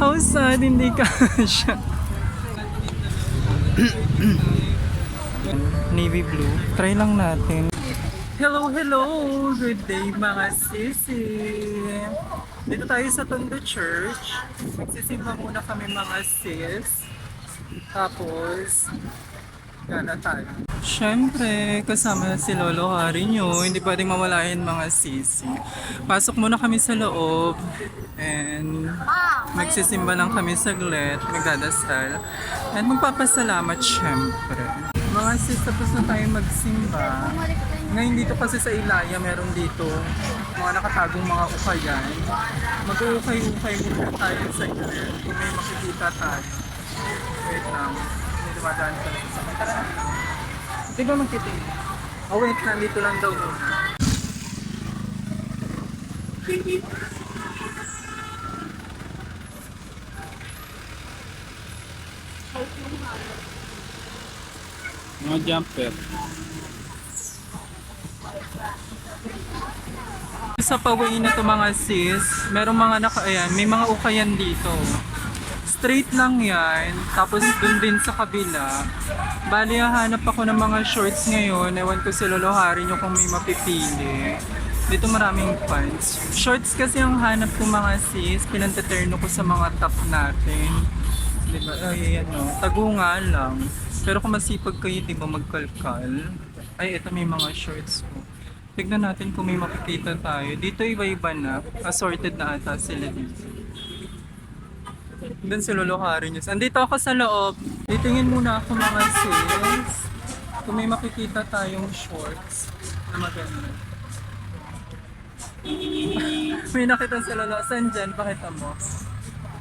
How sad, hindi ka siya. Navy blue. Try lang natin. Hello, hello! Good day mga sisi! Dito tayo sa Tondo Church. Magsisimba muna kami mga sis. Tapos. Siyempre, kasama si Lolo Hari nyo. Hindi pwedeng mawalain mga sisi. Pasok muna kami sa loob. And magsisimba lang kami saglit. Magdadasal. And magpapasalamat syempre. Mga sis, tapos na tayo magsimba. Ngayon dito kasi sa Ilaya, meron dito mga nakatagong mga ukayan. Mag-uukay-ukay muna tayo sa gilid kung may makikita tayo. Wait lang. Dumadaan pa lang sa kanya. Di ba magkiting? Oh wait, nandito lang daw. Mga jumper. Sa paway na to mga sis, merong mga naka, ayan, may mga ukayan dito. Straight lang yan, tapos dun din sa kabila. Bali, hanap ako ng mga shorts ngayon. Ewan ko si Lolo Hari nyo kung may mapipili. Dito maraming pants. Shorts kasi ang hanap ko mga sis, pinantaterno ko sa mga top natin. Diba? Ay, ayan o. Tagunga lang. Pero kung masipag kayo, di ba magkalkal? Ay, ito may mga shorts ko. Tignan natin kung may makikita tayo. Dito iba-iba na. Assorted na ata sila dito. Doon si Lolo Hari News. Andito ako sa loob. Titingin muna ako mga sis. Kung may makikita tayong shorts na maganda. may nakita si Lolo. Saan dyan? Pakita mo.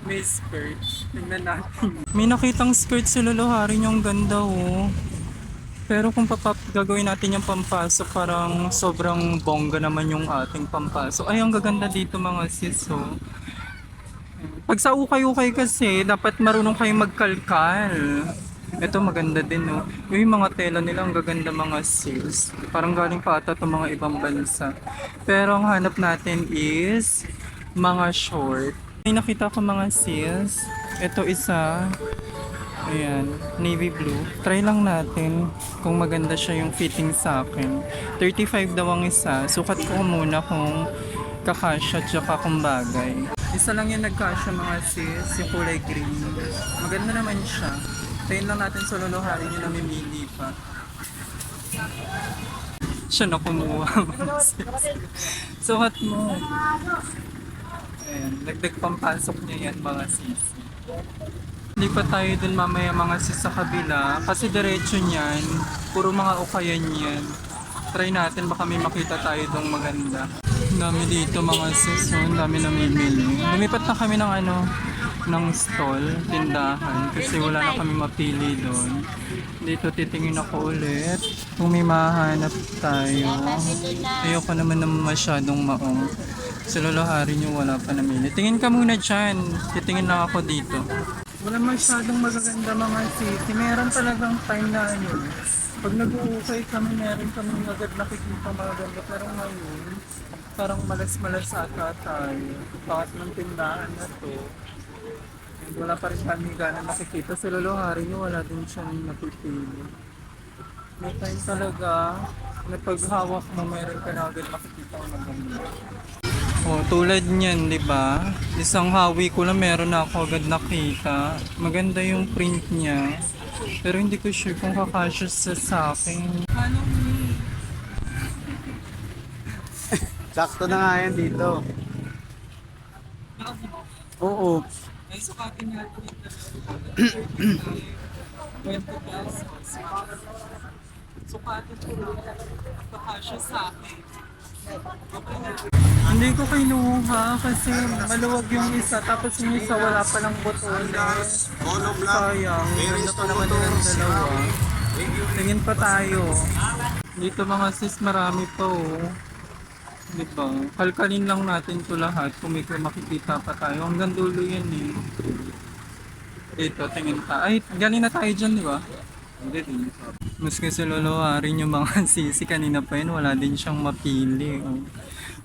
May skirt. Tingnan natin. May nakitang skirt si Lolo Hari yung ganda oh. Pero kung papap gagawin natin yung pampasok, parang sobrang bongga naman yung ating pampasok. Ay, ang gaganda dito mga sis, oh. Pag sa ukay-ukay kasi, dapat marunong kayong magkalkal. Ito maganda din, no? Yung mga tela nila, ang gaganda mga sis. Parang galing pa ata itong mga ibang bansa. Pero ang hanap natin is mga short. May nakita ko mga sis. Ito isa. Ayan, navy blue. Try lang natin kung maganda siya yung fitting sa akin. 35 daw ang isa. Sukat ko muna kung kakasya tsaka kung bagay. Isa lang yung nagkasya mga sis, yung kulay green. Maganda naman siya. Tayin lang natin sa luluharin yung namimili pa. Siya na kumuha mga sis. Sukat mo. Ayan, dagdag pampasok niya yan mga sis. Lipat tayo dun mamaya mga sis sa kabila kasi diretso niyan, puro mga ukayan yan. Try natin baka may makita tayo dong maganda. Dami dito mga sis, ang dami namimili. Lumipat na kami ng ano, ng stall, tindahan kasi wala na kami mapili doon. Dito titingin ako ulit kung may mahanap tayo. Ayoko naman naman masyadong maong. Sa luluhari niyo wala pa namili. Tingin ka muna dyan. Titingin lang ako dito. Wala masyadong magaganda mga city. Meron talagang time na ano. Pag nag-uukay kami, meron kami agad nakikita magaganda. Pero ngayon, parang malas-malas ata tayo. Bakit ng tindahan na to? Wala pa rin kami gana nakikita. Sa luluhari niyo, wala din siyang napipili. May time talaga na paghawak mo, meron ka na agad makikita ang maganda. Oh, tulad niyan, 'di ba? Isang hawi ko lang meron na ako agad nakita. Maganda yung print niya. Pero hindi ko sure kung kakasya sa sa akin. Sakto na nga yan dito. Oo. Ay, sukatin natin ito. 20 pesos. Sukatin ko lang. Kakasya sa akin. Hindi ko kinuha kasi maluwag yung isa tapos yung isa wala pa ng botones. Sayang, ganda pa naman ng dalawa. Tingin pa tayo. Dito mga sis marami pa oh. Di ba? Kalkalin lang natin to lahat kung may makikita pa tayo. Hanggang dulo yan eh. Dito, tingin pa. Ay, galing na tayo dyan, di ba? Mas kasi luluharin yung mga sisi kanina pa yun, wala din siyang mapili. Oh.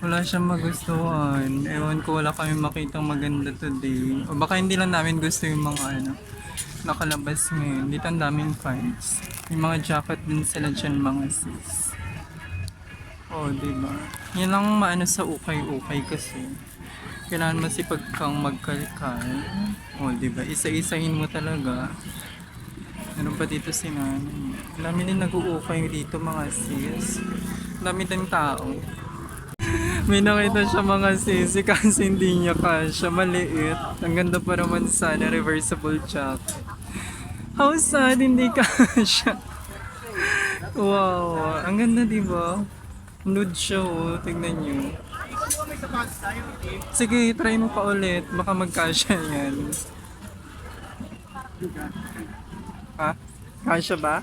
Wala siyang magustuhan. Ewan ko, wala kami makitang maganda today. O baka hindi lang namin gusto yung mga ano, nakalabas ngayon. Dito ang daming finds. May mga jacket din sila dyan mga sis. Oh, di ba? Yan lang maano sa ukay-ukay kasi. Kailangan masipag kang magkalkal. Oh, di ba? Isa-isahin mo talaga. Ano pa dito si? Ang dami din nag-uukay dito mga sis. Dami din tao. May nakita siya mga sisi kasi hindi niya kasha. Maliit. Ang ganda pa naman sana. Reversible jacket. How sad hindi kasha. Wow. Ang ganda diba? Nude siya oh. Tignan niyo. Sige, try mo pa ulit. Baka magkasya yan. Ha? Kasya ba?